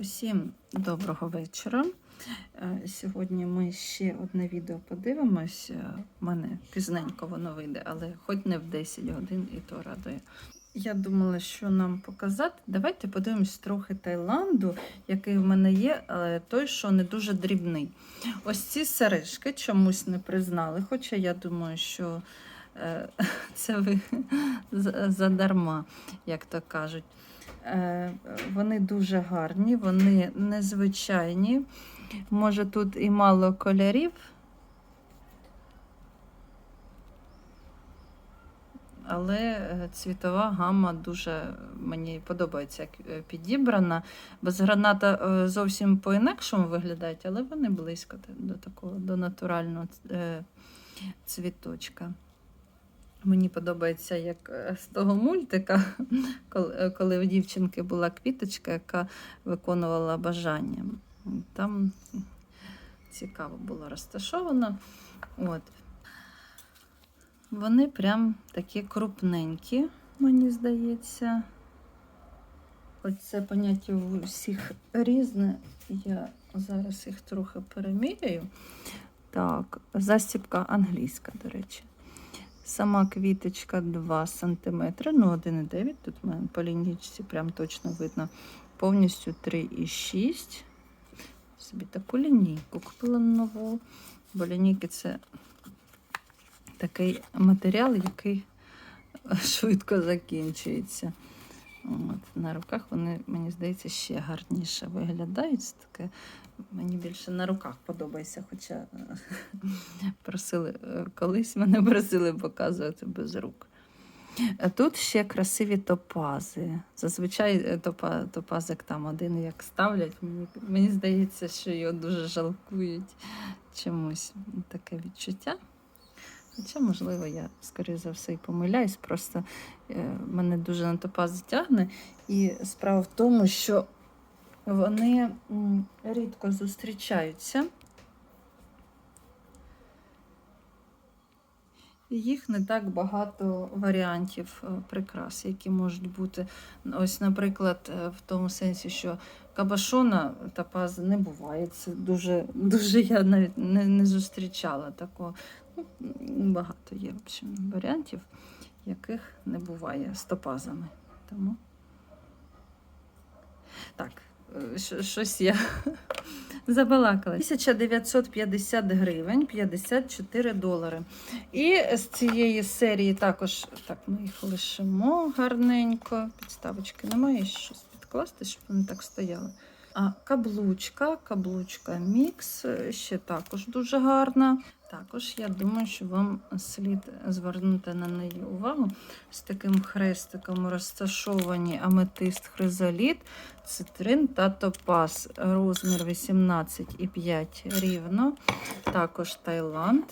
Усім доброго вечора. Е, Сьогодні ми ще одне відео подивимось. Е, У мене пізненько воно вийде, але хоч не в 10 годин і то радує. Я думала, що нам показати. Давайте подивимось трохи Таїланду, який в мене є, але той, що не дуже дрібний. Ось ці сережки чомусь не признали, хоча я думаю, що е, це ви задарма, як то кажуть. Е, Вони дуже гарні, вони незвичайні. Може, тут і мало кольорів. Але е, цвітова гама дуже мені подобається, як е, підібрана. Без граната зовсім по-інакшому виглядають, але вони близько до такого, до натурального цвіточка. Мені подобається, як е, з того мультика, коли, е, коли в дівчинки була квіточка, яка виконувала бажання. Там цікаво було розташовано. От. Вони прям такі крупненькі, мені здається. Хоч це поняття у всіх різне. Я зараз їх трохи переміряю. Так, застібка англійська, до речі. Сама квіточка 2 см, ну 1,9. Тут в мене по лінійці прям точно видно. Повністю 3,6. Собі таку лінійку купила нову. Бо лінійки це такий матеріал, який швидко закінчується. От, на руках вони, мені здається, ще гарніше виглядають. Це Таке, мені більше на руках подобається, хоча е, просили, е, колись мене просили показувати без рук. Тут ще красиві топази. Зазвичай е, топа, топазик там один як ставлять. Мені, мені здається, що його дуже жалкують чомусь таке відчуття. Хоча, можливо, я, скоріше за все, і помиляюсь, просто е, мене дуже на топаз тягне. І справа в тому, що вони рідко зустрічаються. І Їх не так багато варіантів е, прикрас, які можуть бути. Ось, наприклад, е, в тому сенсі, що кабашона топаз не буває. Це дуже, дуже я навіть не, не зустрічала такого. Ну, багато є в общем, варіантів, яких не буває з топазами. Тому так, щось я забалакала. 1950 гривень, 54 долари. І з цієї серії також так, ми їх лишимо гарненько. Підставочки немає, щось підкласти, щоб вони так стояли. Каблучка, каблучка мікс, е, ще також дуже гарна. Також я думаю, що вам слід звернути на неї увагу. З таким хрестиком розташовані аметист хризоліт, цитрин та топаз. Розмір 18,5 рівно. Також Таїланд.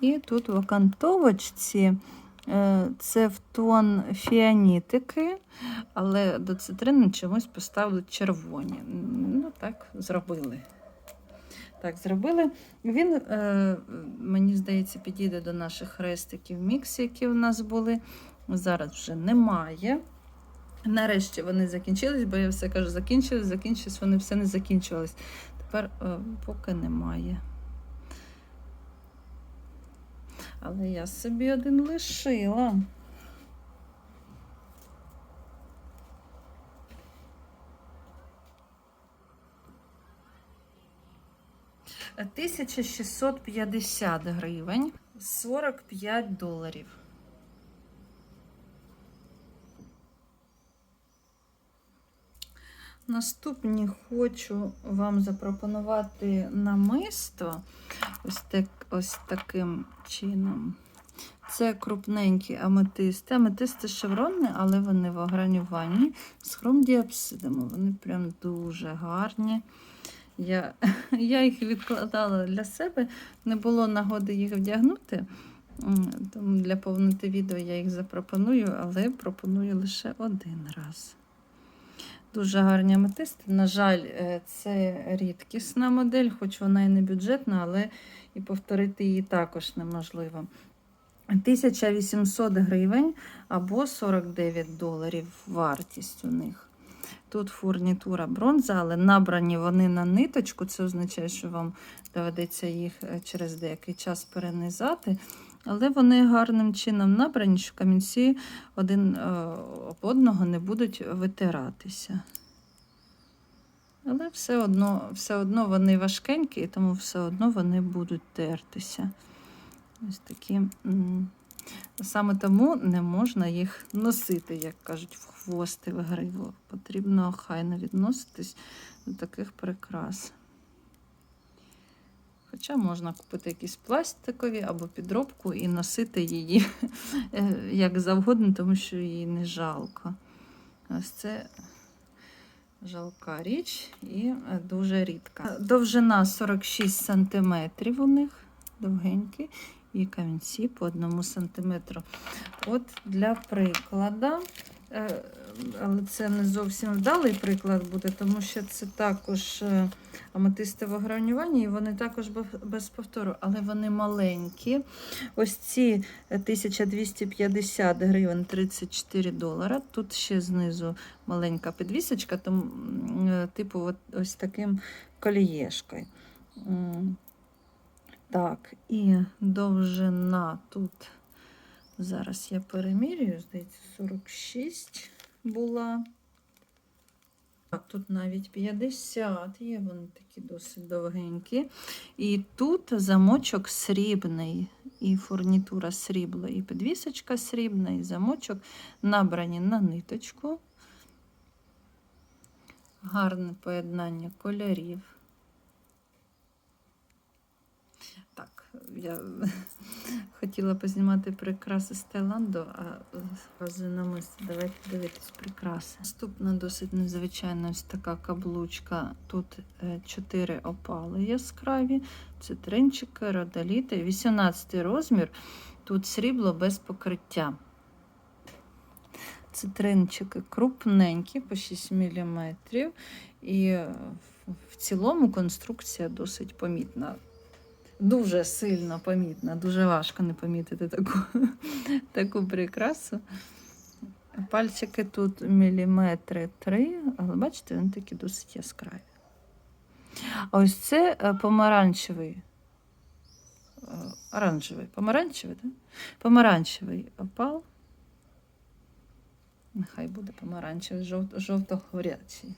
І тут в окантовочці це в тон фіанітики, але до цитрину чомусь поставили червоні. Ну, так, зробили. Так, зробили. Він, е, мені здається, підійде до наших хрестиків мікс, які у нас були. Зараз вже немає. Нарешті вони закінчились, бо я все кажу, закінчились, закінчились, вони все не закінчувались. Тепер е, поки немає. Але я собі один лишила. Тисяча шістсот п'ятдесят гривень, 45 доларів. Наступні хочу вам запропонувати намисто ось, так, ось таким чином. Це крупненькі аметисти. Аметисти шевронні, але вони в огранюванні з хромдіапсидами. Вони прям дуже гарні. Я, я їх відкладала для себе, не було нагоди їх вдягнути. Тому для повноти відео я їх запропоную, але пропоную лише один раз. Дуже гарні аметисти. На жаль, е, це рідкісна модель, хоч вона і не бюджетна, але і повторити її також неможливо. 1800 гривень або 49 доларів вартість у них. Тут фурнітура бронза, але набрані вони на ниточку. Це означає, що вам доведеться їх е, через деякий час перенизати. Але вони гарним чином набрані, що камінці один е, об одного не будуть витиратися. Але все одно, все одно вони важкенькі, і тому все одно вони будуть тертися. Ось такі. Саме тому не можна їх носити, як кажуть, в хвости в гриву. Потрібно охайно відноситись до таких прикрас. Хоча можна купити якісь пластикові або підробку і носити її е, як завгодно, тому що її не жалко. Ось це жалка річ і е, дуже рідка. Довжина 46 см у них довгенькі, і камінці по 1 см. От для прикладу, е, але це не зовсім вдалий приклад буде, тому що це також е, аметистове гранювання, і вони також без повтору, але вони маленькі. Ось ці е, 1250 гривень 34 долара. Тут ще знизу маленька підвісочка, тому, е, типу, ось таким колієшкою. Так, і довжина тут. Зараз я перемірюю, здається, 46 була. Так, тут навіть 50 є, вони такі досить довгенькі. І тут замочок срібний, і фурнітура срібла, і підвісочка срібна, і замочок набрані на ниточку. Гарне поєднання кольорів. Так, я хотіла познімати прикраси з Таїланду, а зразу. Давайте дивитись прикраси. Наступна досить незвичайна ось така каблучка. Тут е, чотири опали яскраві, цитринчики, родоліти, 18 розмір. Тут срібло без покриття. Цитринчики крупненькі, по 6 мм. І е, в цілому конструкція досить помітна. Дуже сильно помітна, дуже важко не помітити таку, таку прикрасу. Пальчики тут міліметри три, але бачите, вони такі досить яскраві. Ось це е, помаранчевий. е, Оранжевий, помаранчевий, так? Помаранчевий опал. Нехай буде помаранчевий, жовт, жовто-горячий.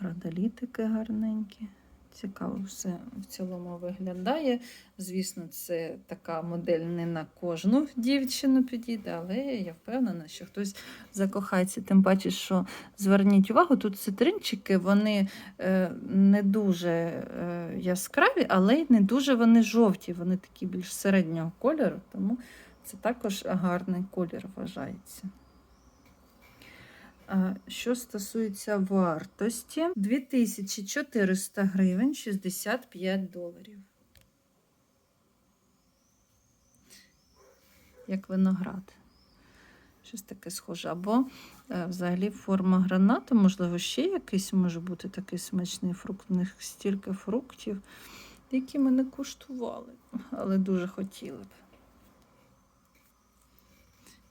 Родолітики гарненькі. Цікаво все в цілому виглядає. Звісно, це така модель не на кожну дівчину підійде, але я впевнена, що хтось закохається. Тим паче, що зверніть увагу, тут цитринчики, вони е, не дуже е, яскраві, але й не дуже вони жовті, вони такі більш середнього кольору, тому це також гарний колір вважається. А Що стосується вартості, 2400 гривень 65 доларів. Як виноград. Щось таке схоже. Або е, взагалі форма гранату, можливо, ще якийсь може бути такий смачний фрукт. У них стільки фруктів, які ми не куштували, але дуже хотіли б.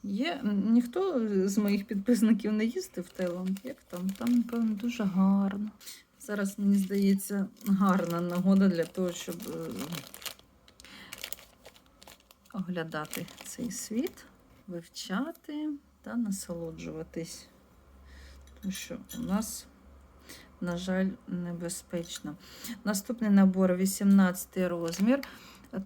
Є ніхто з моїх підписників не їздив в Таїланд. Як там? Там, напевно, дуже гарно. Зараз, мені здається, гарна нагода для того, щоб е, оглядати цей світ, вивчати та насолоджуватись. Тому що у нас, на жаль, небезпечно. Наступний набор 18 розмір.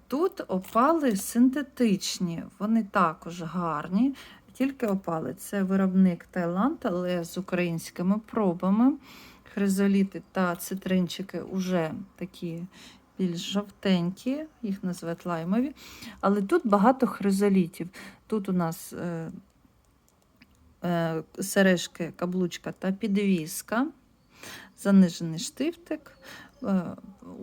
Тут опали синтетичні, вони також гарні, тільки опали. Це виробник Таїланд, але з українськими пробами. Хризоліти та цитринчики вже такі більш жовтенькі, їх називають лаймові. Але тут багато хризолітів. Тут у нас е, е, сережки, каблучка та підвіска, занижений штифтик. Е,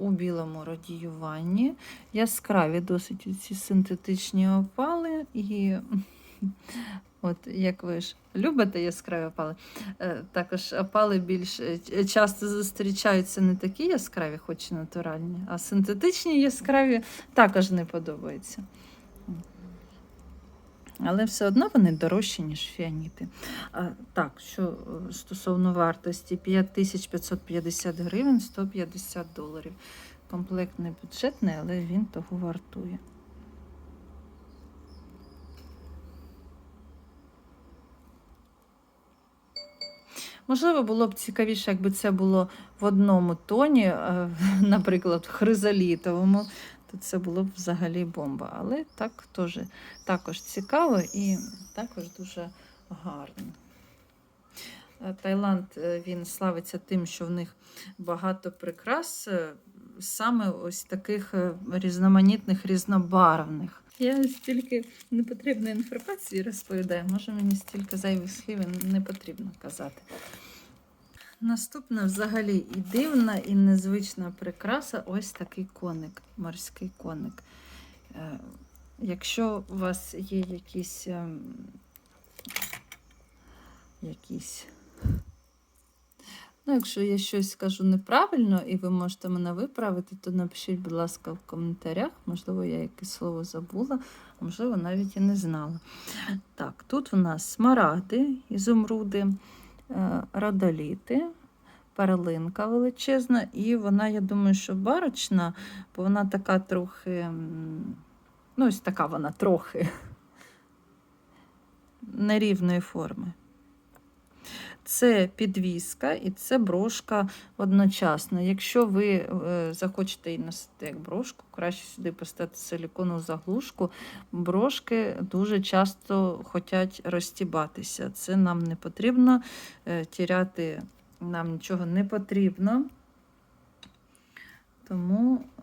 У білому радіюванні. Яскраві досить ці синтетичні опали, і От як ви ж любите яскраві опали, е, також опали більш е, часто зустрічаються не такі яскраві, хоч і натуральні, а синтетичні яскраві також не подобаються. Але все одно вони дорожчі, ніж фіаніти. Так, що е, стосовно вартості 5550 гривень 150 доларів. Комплект не бюджетний, але він того вартує. Можливо, було б цікавіше, якби це було в одному тоні, е, наприклад, в хризалітовому, то це було б взагалі бомба. Але так теж, також цікаво і також дуже гарно. Е, Таїланд е, він славиться тим, що в них багато прикрас, е, саме ось таких різноманітних, різнобарвних. Я стільки непотрібної інформації розповідаю, може мені стільки зайвих слів не потрібно казати. Наступна взагалі і дивна, і незвична прикраса ось такий коник, морський коник. Е, Якщо у вас є якісь, ем, якісь Ну, якщо я щось скажу неправильно і ви можете мене виправити, то напишіть, будь ласка, в коментарях. Можливо, я якесь слово забула, а можливо, навіть і не знала. Так, тут в нас смарагди, ізумруди, е, радоліти, перлинка величезна, і вона, я думаю, що барочна, бо вона така трохи, ну, ось така вона трохи нерівної форми. Це підвіска і це брошка одночасно. Якщо ви е, захочете її носити як брошку, краще сюди поставити силіконову заглушку. Брошки дуже часто хочуть розтібатися. Це нам не потрібно. е, Тіряти нам нічого не потрібно. Тому е,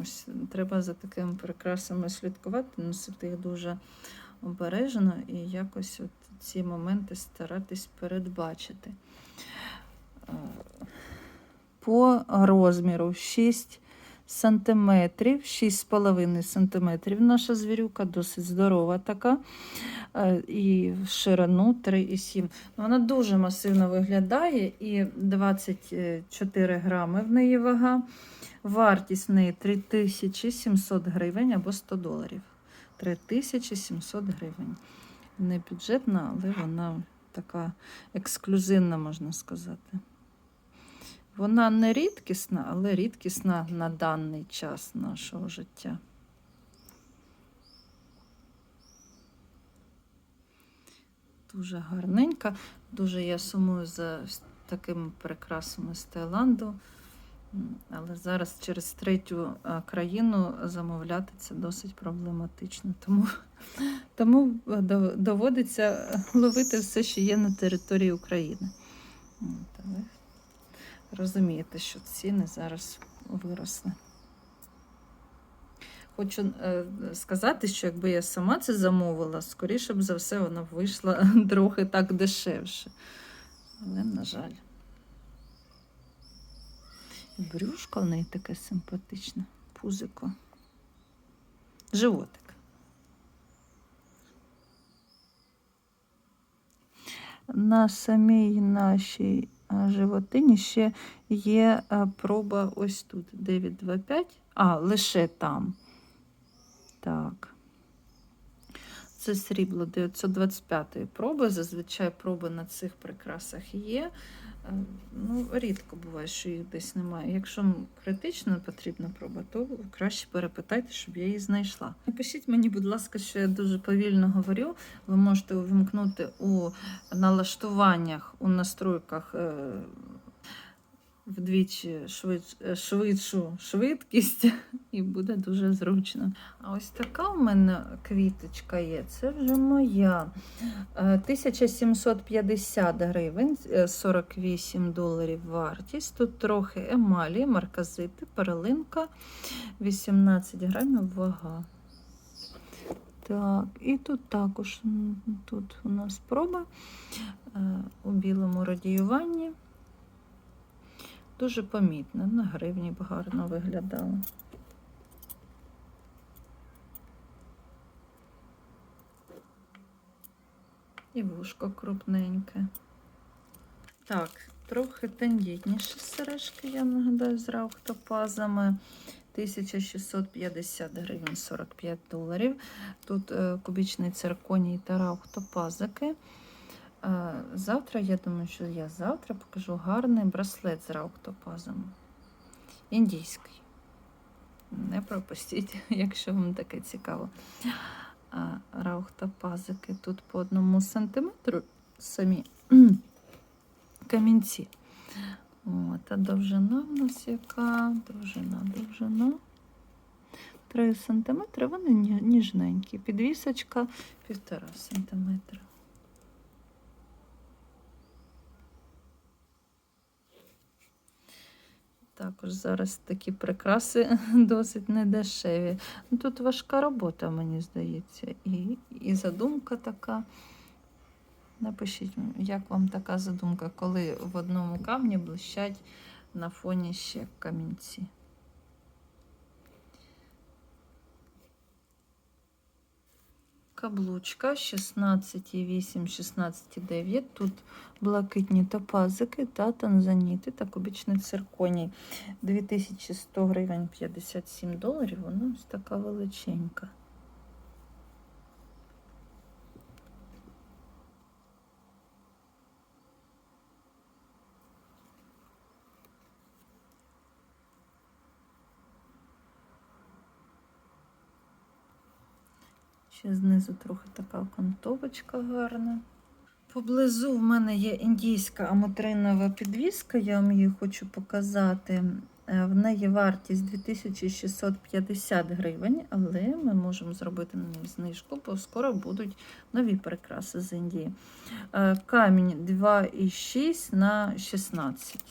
ось треба за такими прикрасами слідкувати, носити їх дуже обережно і якось от ці моменти старатись передбачити. Е, По розміру 6 сантиметрів, 6,5 сантиметрів наша звірюка, досить здорова така. Е, І в ширину 3,7. Вона дуже масивно виглядає і 24 грами в неї вага. Вартість в неї 3700 гривень або 100 доларів. 3700 гривень. Не бюджетна, але вона така ексклюзивна, можна сказати. Вона не рідкісна, але рідкісна на даний час нашого життя. Дуже гарненька. Дуже я сумую за такими прикрасами з Таїланду. Але зараз через третю країну замовляти це досить проблематично. Тому, тому е, доводиться ловити все, що є на території України. Ви розумієте, що ціни зараз виросли. Хочу е, сказати, що якби я сама це замовила, скоріше б за все, вона вийшла трохи так дешевше. Але, на жаль. Брюшко в неї таке симпатичне, пузико. Животик. На самій нашій животині ще є проба ось тут 925. А, лише там. Так. Це срібло 925 проби. Зазвичай проби на цих прикрасах є. Е, Ну, рідко буває, що їх десь немає. Якщо критично потрібна проба, то краще перепитайте, щоб я її знайшла. Напишіть мені, будь ласка, що я дуже повільно говорю. Ви можете увімкнути у налаштуваннях, у настройках е, вдвічі швидш, е, швидшу швидкість, і буде дуже зручно. А ось така у мене квіточка є. Це вже моя. Е, 1750 гривень, е, 48 доларів вартість. Тут трохи емалі, марказити, перлинка, 18 грамів вага. Так, і тут також тут у нас проба е, у білому радіюванні. Дуже помітно, на гривні б гарно виглядало. І вушко крупненьке. Так, трохи тендітніші сережки, я нагадаю, з раухтопазами. 1650 гривень 45 доларів. Тут е, кубічний цирконій та раухтопазики. Завтра, я думаю, що я завтра покажу гарний браслет з раухтопазом. Індійський. Не пропустіть, якщо вам таке цікаво. Раухтопазики тут по одному сантиметру самі камінці. От, а довжина в нас яка? Довжина, довжина. 3 см, вони ніжненькі. Підвісочка 1,5 см. Також зараз такі прикраси досить недешеві. Ну, Тут важка робота, мені здається, і, і задумка така. Напишіть, як вам така задумка, коли в одному камні блищать на фоні ще камінці. Каблучка 16,8, 16,9. Тут блакитні топазики та танзаніти та кубічний цирконій. 2100 гривень 57 доларів. Вона ось така величенька. Ще знизу трохи така окантовочка гарна. Поблизу в мене є індійська амотринова підвіска, я вам її хочу показати. Е, В неї вартість 2650 гривень, але ми можемо зробити на неї знижку, бо скоро будуть нові прикраси з Індії. Е, Камінь 2,6 на 16.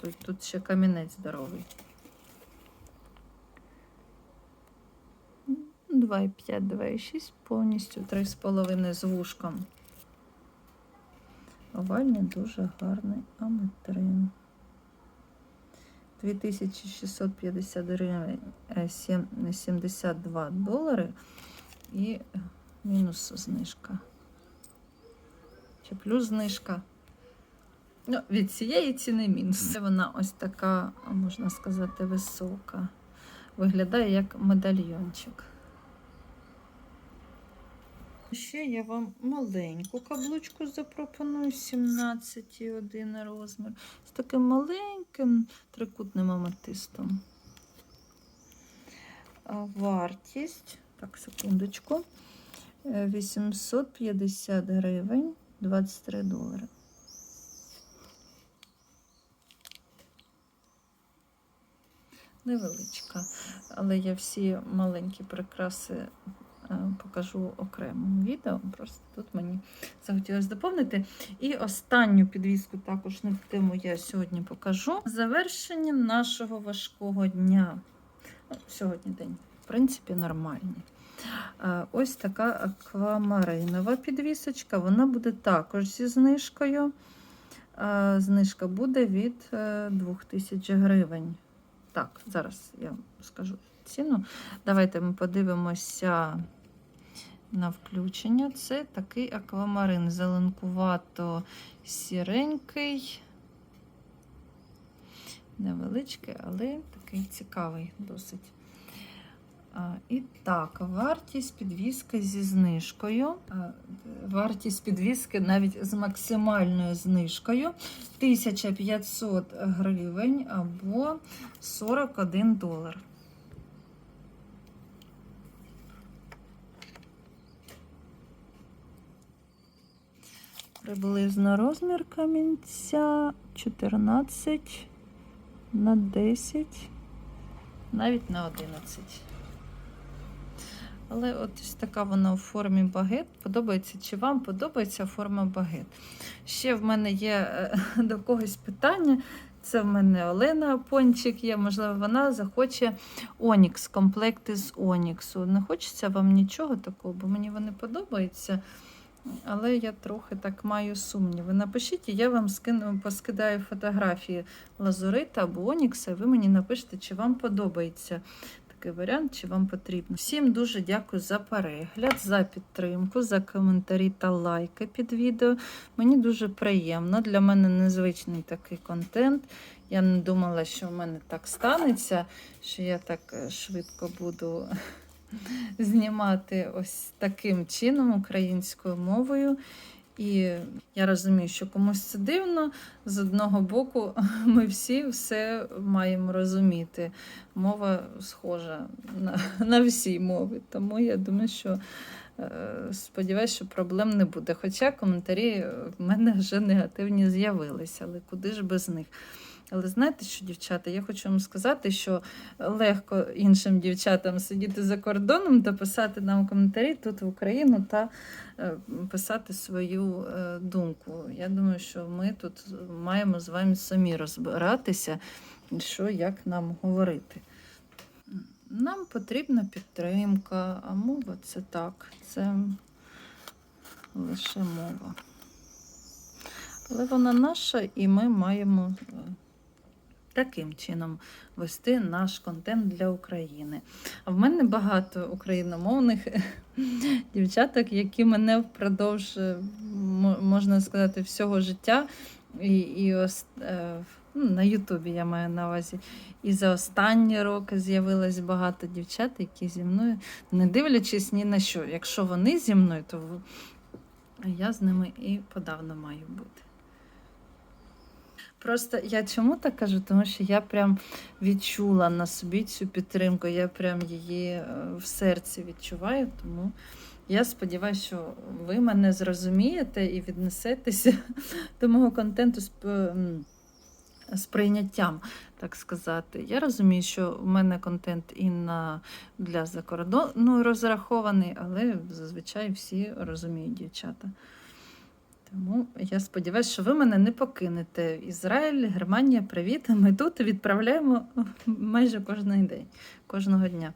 Тут, тут ще камінець здоровий. 2,5, 2,6, повністю 3,5 з вушком. Овальний дуже гарний аметрин. 2650 гривень, е, 72 долари і мінус знижка. Чи плюс знижка. Ну, від цієї ціни мінус. Це Вона ось така, можна сказати, висока. Виглядає як медальйончик. Ще я вам маленьку каблучку запропоную 17,1 розмір. З таким маленьким трикутним аметистом. Вартість, так, секундочку, е, 850 гривень 23 долари. Невеличка, але я всі маленькі прикраси е, покажу окремому відео. Просто тут мені захотілося доповнити. І останню підвіску також на тему я сьогодні покажу. Завершення нашого важкого дня. Ну, Сьогодні день, в принципі, нормальний. Е, Ось така аквамаринова підвісочка. Вона буде також зі знижкою. Е, Знижка буде від е, 2000 гривень. Так, зараз я скажу ціну. Давайте ми подивимося на включення. Це такий аквамарин, зеленкувато сіренький, невеличкий, але такий цікавий досить. А, І так, вартість підвіски зі знижкою. А, Вартість підвіски навіть з максимальною знижкою 1500 гривень або 41 долар. Приблизно розмір камінця 14 на 10, навіть на 11. Але от ось така вона у формі багет. Подобається, чи вам подобається форма багет? Ще в мене є е, до когось питання. Це в мене Олена Пончик є, можливо, вона захоче Онікс, комплекти з Оніксу. Не хочеться вам нічого такого, бо мені вони подобаються. Але я трохи так маю сумніви. Напишіть, і я вам скину, поскидаю фотографії лазурита або Онікса, ви мені напишете, чи вам подобається такий варіант, чи вам потрібно. Всім дуже дякую за перегляд, за підтримку, за коментарі та лайки під відео. Мені дуже приємно. Для мене незвичний такий контент. Я не думала, що в мене так станеться, що я так е, швидко буду знімати ось таким чином українською мовою. І я розумію, що комусь це дивно. З одного боку, ми всі все маємо розуміти. Мова схожа на, на всі мови. Тому я думаю, що е, сподіваюся, що проблем не буде. Хоча коментарі в мене вже негативні з'явилися, але куди ж без них? Але знаєте що, дівчата, я хочу вам сказати, що легко іншим дівчатам сидіти за кордоном та писати нам коментарі тут в Україну та е, писати свою е, думку. Я думаю, що ми тут маємо з вами самі розбиратися, що як нам говорити. Нам потрібна підтримка, а мова це так, це лише мова. Але вона наша, і ми маємо е, таким чином вести наш контент для України. А в мене багато україномовних дівчаток, які мене впродовж, е, можна сказати, всього життя. І, і ос- е, ну, на Ютубі я маю на увазі. І за останні роки з'явилось багато дівчат, які зі мною, не дивлячись ні на що. Якщо вони зі мною, то я з ними і подавно маю бути. Просто я чому так кажу? Тому що я прям відчула на собі цю підтримку, я прям її е, в серці відчуваю. Тому я сподіваюся, що ви мене зрозумієте і віднесетеся до мого контенту з, з прийняттям, так сказати. Я розумію, що в мене контент і на для закордону розрахований, але зазвичай всі розуміють дівчата. Тому я сподіваюся, що ви мене не покинете. Ізраїль, Германія, привіт. Ми тут відправляємо майже кожен день, кожного дня.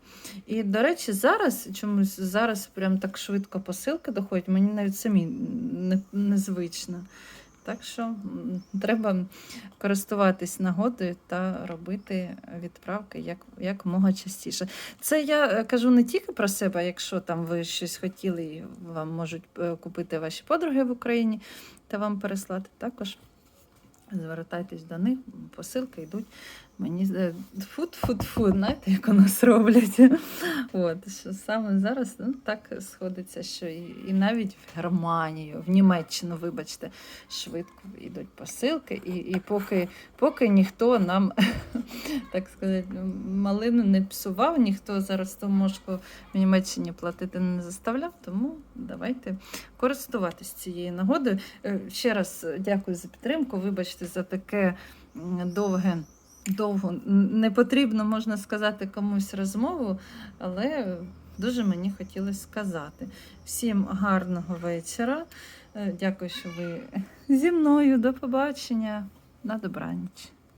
І, до речі, зараз чомусь зараз прям так швидко посилки доходять, мені навіть самі не- незвично. Так що треба користуватись нагодою та робити відправки як, як мога частіше. Це я е, кажу не тільки про себе, якщо там ви щось хотіли, і вам можуть е, купити ваші подруги в Україні та вам переслати. Також звертайтесь до них, посилки йдуть. Мені фуд-фуд-фуд, знаєте, як у нас роблять. От, що саме зараз ну, так сходиться, що і, і навіть в Германію, в Німеччину, вибачте, швидко йдуть посилки, і, і поки, поки ніхто нам, так сказати, малину не псував, ніхто зараз ту мошку в Німеччині платити не заставляв, тому давайте користуватись цією нагодою. Е, Ще раз дякую за підтримку. Вибачте за таке довге. Довго не потрібно, можна сказати, комусь розмову, але дуже мені хотілося сказати. Всім гарного вечора. Е, Дякую, що ви зі мною. До побачення. На добраніч.